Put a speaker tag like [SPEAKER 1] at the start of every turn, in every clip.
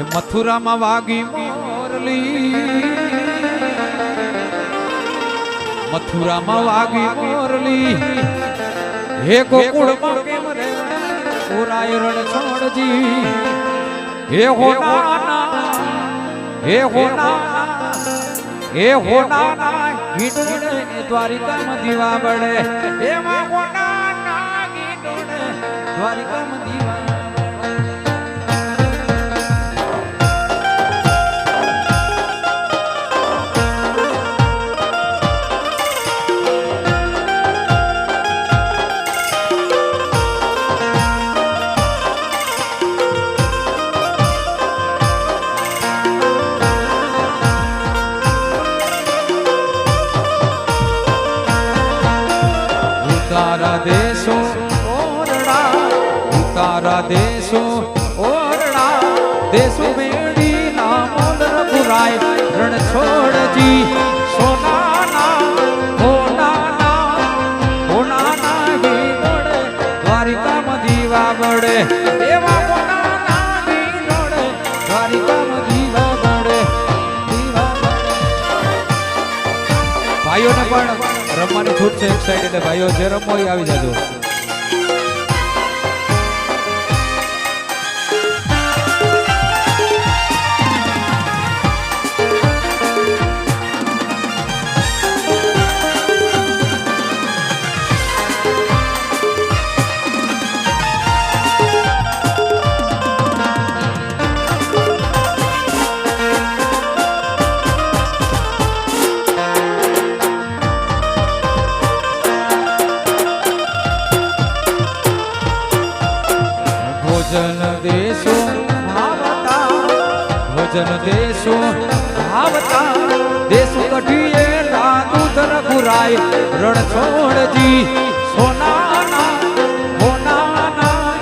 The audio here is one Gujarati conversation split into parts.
[SPEAKER 1] એ મથુરામાં વાગી મોરલી. મથુરામાં વાગી મોરલી. હે ગોકુળમાં કેમ રે પુરાય રણ છોડજી? હે હોના હે હોના હે હોના ગીટોડે દ્વારિકામાં દીવા બળે. હે હોના ગીટોડે દ્વારિકામાં ભાઈઓને પણ રમવાની છૂટ છે એક સાઈડ એટલે ભાઈઓ જે રમો એ આવી જજો. ભોજન દેશો આવતા દેશો કઢીએ ધન રઘુરાય રણ છોડજી સોનાના, હોનાના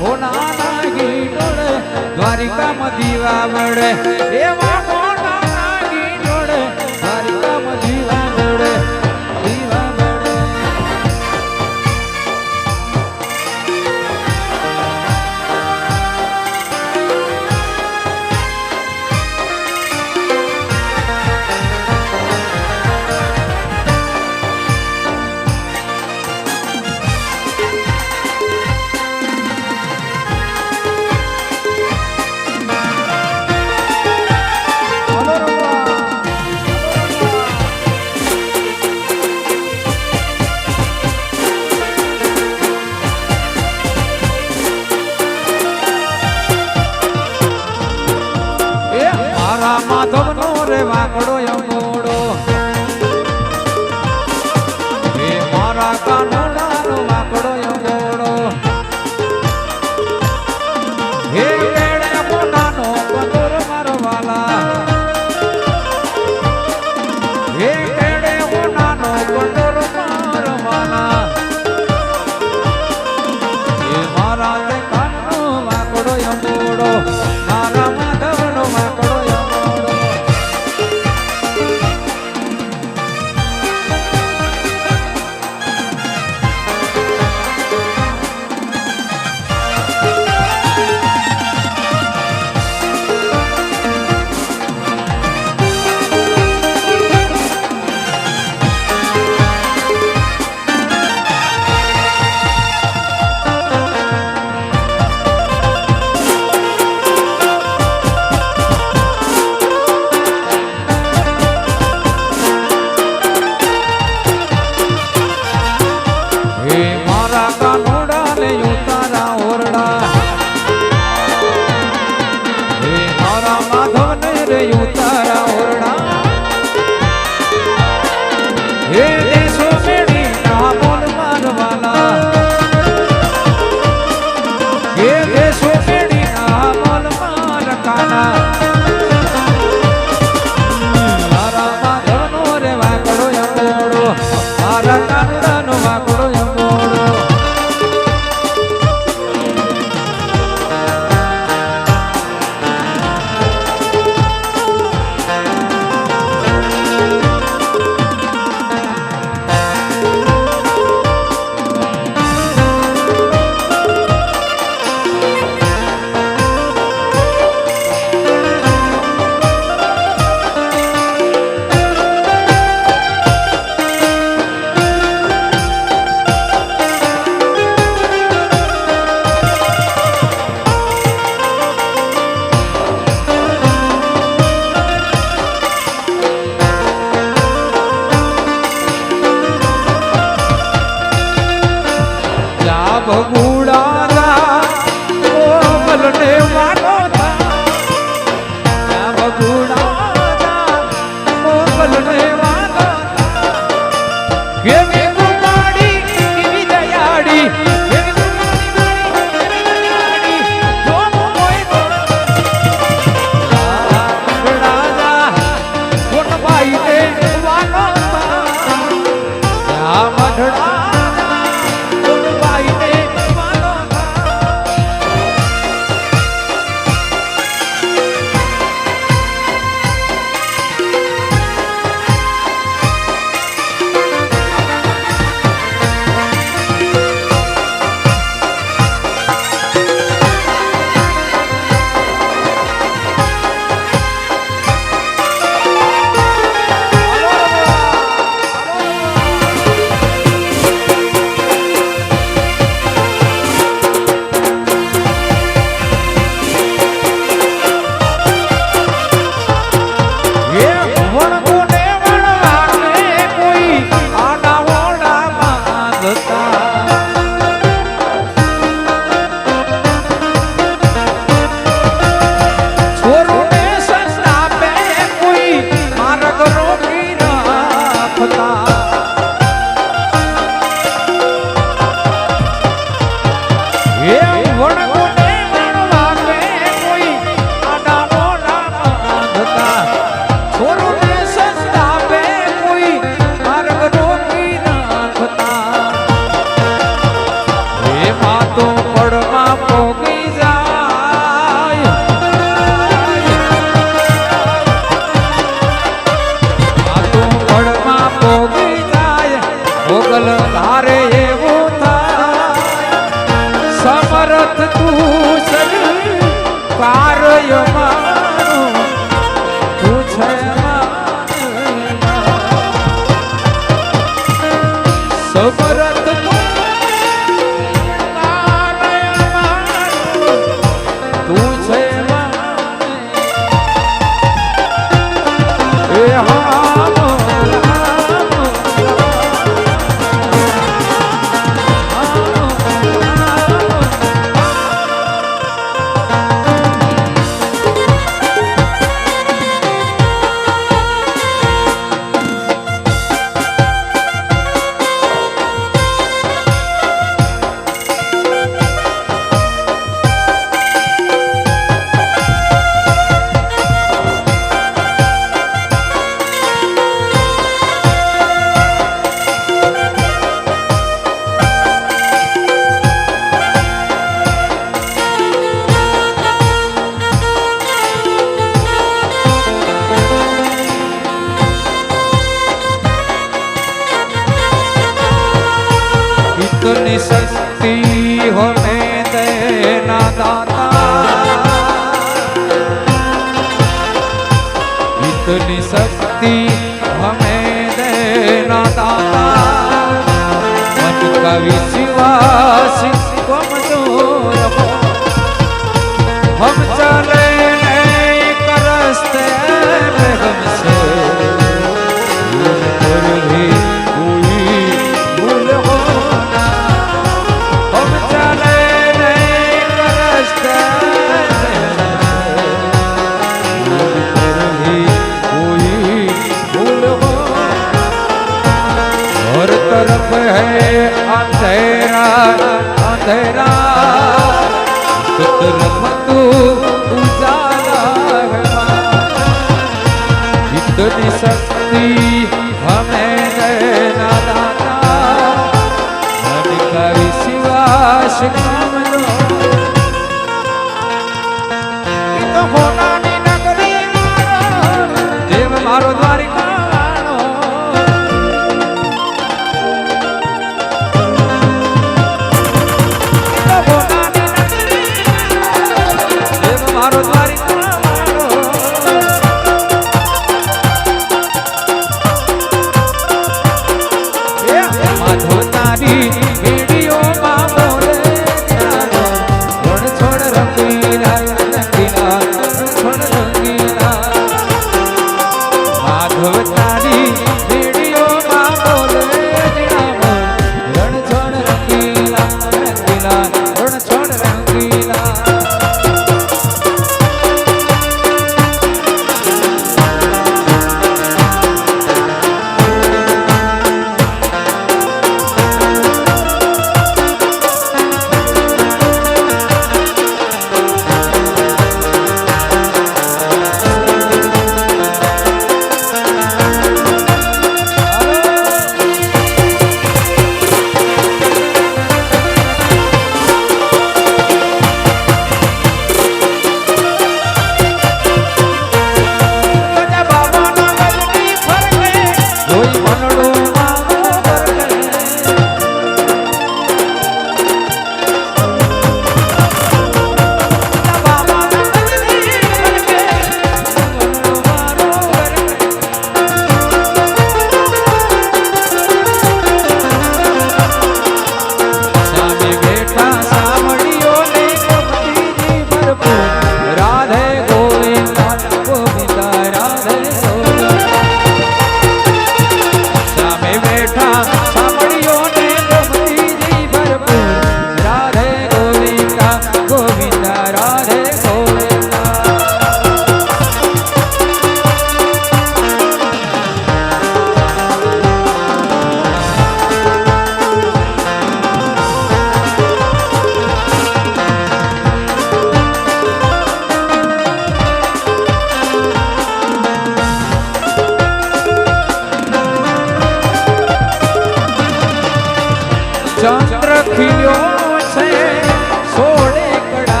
[SPEAKER 1] હોનાના ગીડોળે દ્વારિકામાં દીવા બળે એવા રે ભગુડા સમરથ તું સર કાર્યમાં ભક્તની શક્તિ અમે દેનાતા. ધરા રમતું ઉજાલા ઇતની શક્તિ હમે की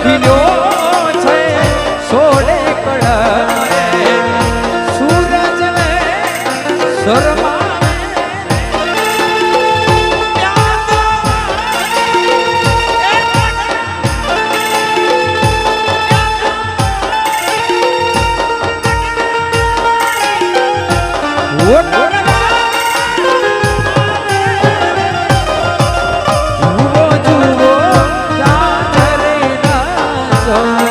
[SPEAKER 1] You know. corazón.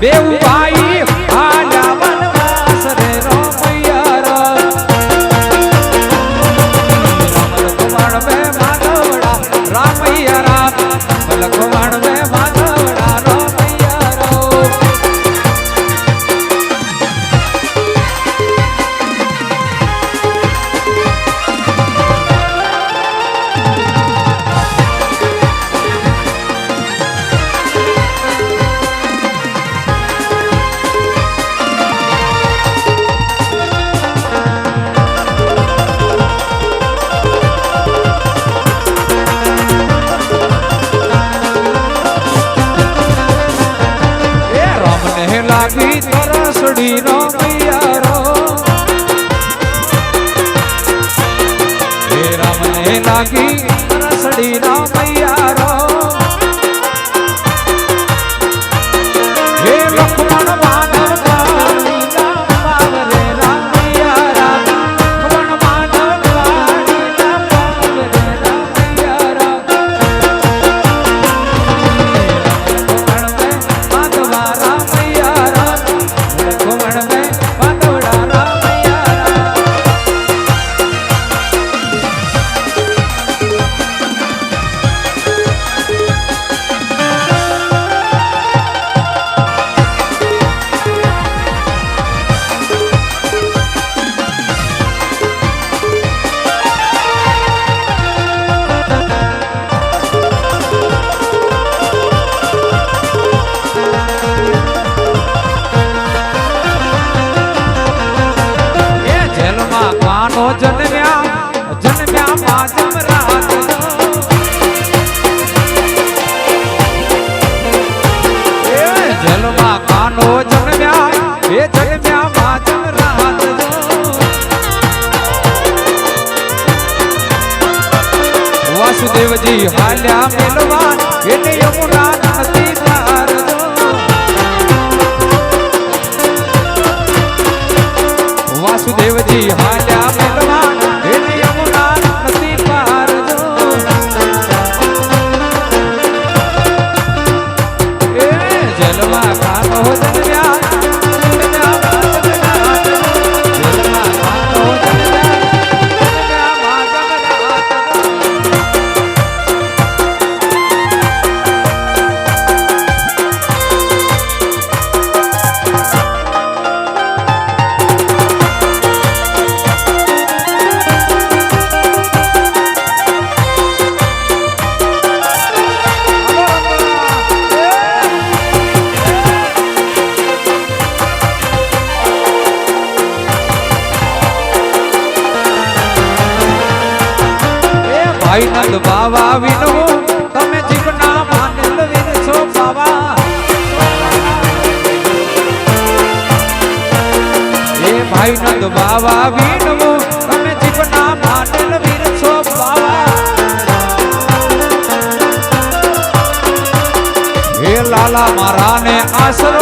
[SPEAKER 1] Meu pai લાગી તરસડી નો પિયારો. હે રામને લાગી માનો જન્મ્યા એ જન્મ્યા માં રાત વાસુદેવજી હાલ્યા મેલવાન એને યમુના હે મારા ને આશરો